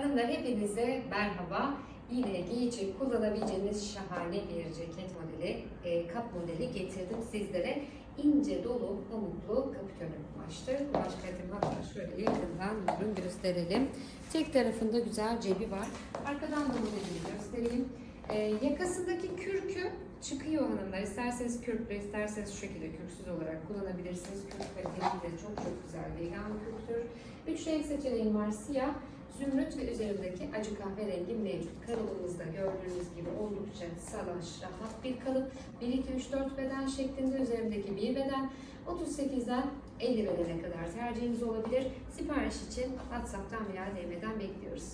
Hanımlar hepinize merhaba. Yine giyecek, kullanabileceğiniz şahane bir ceket modeli, e, kap modeli getirdim sizlere. İnce dolu, pamuklu kapitönü kumaştır. Kumaş kalitemi hatta şöyle yakından buyurun gösterelim. Tek tarafında güzel cebi var. Arkadan da modelini göstereyim. E, yakasındaki kürkü çıkıyor hanımlar. İsterseniz kürklü, isterseniz şu şekilde kürksüz olarak kullanabilirsiniz. Kürk kalitesi de çok çok güzel vegan kürktür. Üç renk seçeneğim var. Siyah, zümrüt ve üzerindeki acı kahverengi mevcut. Kalıbımızda gördüğünüz gibi oldukça salaş, rahat bir kalıp. 1, 2, 3, 4 beden şeklinde üzerindeki bir beden. 38'den 50 bedene kadar tercihiniz olabilir. Sipariş için WhatsApp'tan veya DM'den bekliyoruz.